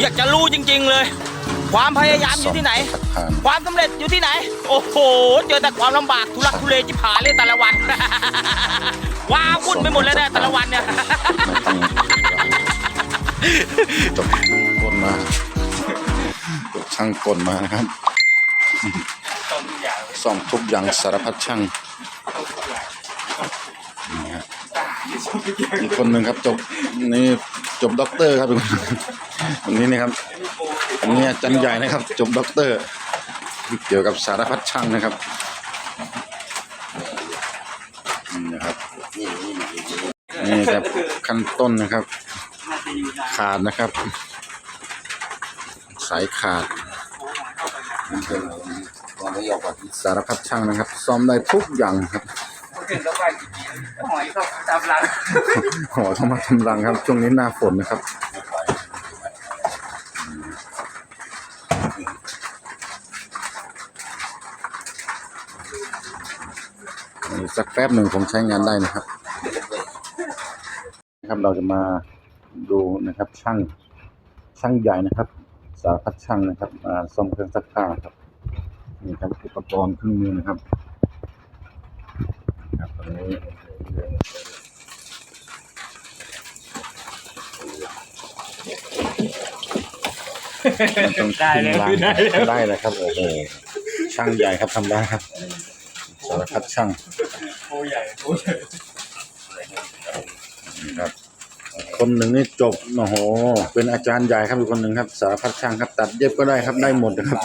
อยากจะรู้จริง ๆ เลย ความพยายามอยู่ที่ไหนสักผ่านความสำเร็จอยู่ที่ไหน โอ้โห เจอแต่ความลำบากทุลักทุเลจิบหายเลยแต่ละวัน ว้าวุ่นไปหมดเลยเนี่ยแต่ละวันเนี่ยไม่ต้องจบกลมาจบช่างกลมานะครับซ่อมทุกอย่างสารพัดช่างนี่ฮะอีกคนหนึ่งครับจบนี่จบด็อกเตอร์ครับ อีกคนหนึ่งอันนี้นะครับ อันนี้อาจันใหญ่นะครับ จบด็อกเตอร์ เกี่ยวกับสารพัดช่างนะครับนี่นะครับนี่ครับขั้นต้นนะครับ ขาดนะครับ สายขาดสารพัดช่างนะครับซ่อมได้ทุกอย่างครับหอยก็ตามรังหัวต้องมาทำรังครับ ช่วงนี้หน้าฝนนะครับ อีกสักแป๊บหนึ่งผมใช้งานได้นะครับนะครับเราจะมาดูนะครับช่างช่างใหญ่นะครับ สารพัดช่างนะครับมาซ่อมเครื่องซักผ้าครับนี่ครับอุปกรณ์เครื่องมือนะครับครับตรงนี้มันต้องได้เลยขึ้นได้ร้านเลยได้เลยครับโอ้โห ช่างใหญ่ครับทำได้ครับสารพัดช่างโอ้ใหญ่โอ้ใหญ่ครับ คนหนึ่งนี่จบโอ้โห เป็นอาจารย์ใหญ่ครับอีกคนหนึ่งครับ สารพัดช่างครับ ตัดเย็บก็ได้ครับได้หมดนะครับ